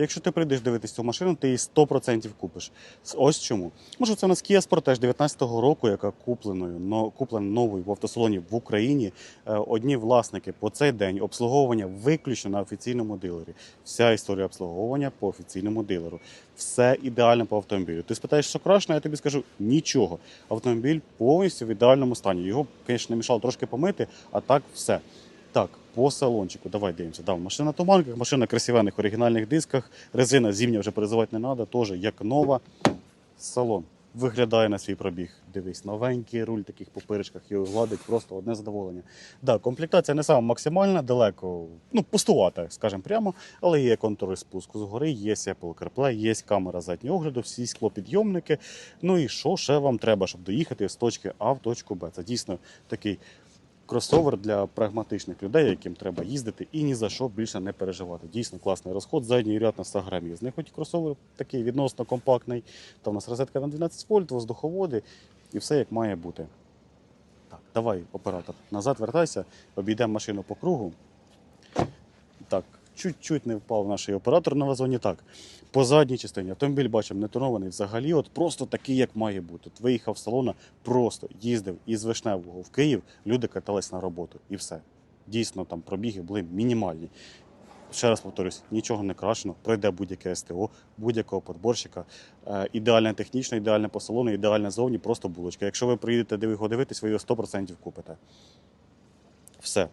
Якщо ти прийдеш дивитися цю машину, ти її 100% купиш. Ось чому. Може, це у нас Kia Sportage 19-го року, яка купленою, но, куплена новою в автосалоні в Україні. Е, Одні власники по цей день обслуговування виключно на офіційному дилері. Вся історія обслуговування по офіційному дилеру. Все ідеально по автомобілю. Ти спитаєш, що краще, я тобі скажу нічого. Автомобіль повністю в ідеальному стані. Його, звісно, не мішало трошки помити, а так все. Так, по салончику, давай дивимося. Да, машина на туманках, машина на красивенних оригінальних дисках, резина зимня вже перезивати не треба, теж як нова. Салон виглядає на свій пробіг. Дивись, новенький руль таких попиричках, його гладить просто одне задоволення. Да, комплектація не сама максимальна, далеко, ну, пустувата, скажімо прямо, але є контури спуску згори, є Apple CarPlay, є камера заднього огляду, всі склопідйомники. Ну і що ще вам треба, щоб доїхати з точки А в точку Б? Це дійсно такий кросовер для прагматичних людей, яким треба їздити і ні за що більше не переживати. Дійсно класний розход, задній ряд на 100 грамів. З них хоч кросовер такий відносно компактний. Там у нас розетка на 12 вольт, воздуховоди і все як має бути. Так, давай, оператор, назад вертайся, обійдемо машину по кругу. Так, чуть-чуть не впав наш оператор на вазоні. Так, по задній частині автомобіль бачимо не тонований взагалі, от просто такий, як має бути. От виїхав з салона, просто їздив із Вишневого в Київ, люди катались на роботу і все. Дійсно, там пробіги були мінімальні. Ще раз повторюсь, нічого не крашено, пройде будь-яке СТО, будь-якого подборщика. Е, ідеально технічно, ідеально по салону, ідеально зовні, просто булочка. Якщо ви приїдете його дивитись, ви його 100% купите. Все.